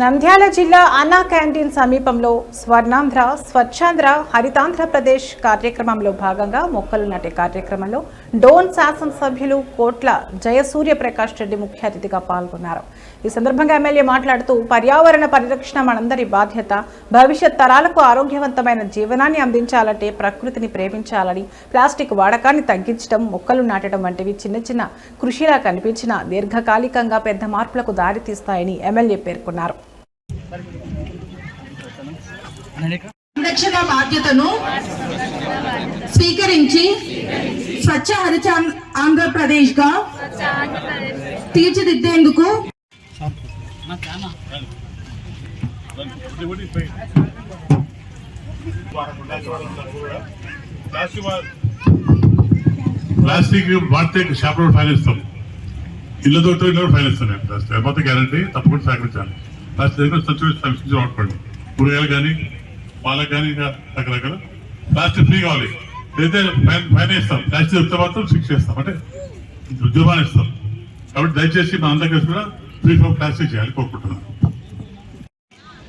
నంద్యాల జిల్లా అన్నా క్యాంటీన్ సమీపంలో స్వర్ణాంధ్ర స్వచ్ఛాంధ్ర హరితాంధ్రప్రదేశ్ కార్యక్రమంలో భాగంగా మొక్కలు నాటే కార్యక్రమంలో డోన్ శాసనసభ్యులు కోట్ల జయసూర్య ప్రకాష్ రెడ్డి ముఖ్య అతిథిగా పాల్గొన్నారు. ఈ సందర్భంగా ఎమ్మెల్యే మాట్లాడుతూ పర్యావరణ పరిరక్షణ మనందరి బాధ్యత భవిష్యత్ తరాలకు ఆరోగ్యవంతమైన జీవనాన్ని అందించాలంటే ప్రకృతిని ప్రేమించాలని ప్లాస్టిక్ వాడకాన్ని తగ్గించడం మొక్కలు నాటడం వంటివి చిన్న చిన్న కృషిలా కనిపించిన దీర్ఘకాలికంగా పెద్ద మార్పులకు దారితీస్తాయని ఎమ్మెల్యే పేర్కొన్నారు. సంరక్షణ బాధ్యతను స్వీకరించి స్వచ్ఛ హరిత ఆంధ్రప్రదేశ్గా తీర్చిదిద్దేందుకు ప్లాస్టిక్ వాడితే షాప్లో ఫైల్ ఇస్తాం. ఇళ్ళతో తోటి ఫైల్ ఫైన్ ఇస్తాను ప్లాస్టిక్. లేకపోతే గ్యారంటీ తప్పకుండా సహకరించాలి ప్లాస్టిక్ దగ్గర సంచులు వాడుకోండి కూరగాయలు కానీ వాళ్ళకి కానీ ఇంకా రకరకాల. ప్లాస్టిక్ ఫ్రీ కావాలి. అయితే ఫైన్ ఫైన్ ఇస్తాం ప్లాస్టిక్ చెప్తే మాత్రం శిక్ష ఇస్తాం అంటే ఉద్యమాన్ని ఇస్తాం. కాబట్టి దయచేసి మా అందరికీ కూడా ఫ్రీ ఫ్రమ్ ప్లాస్టిక్ చేయాలి కోరుకుంటున్నాను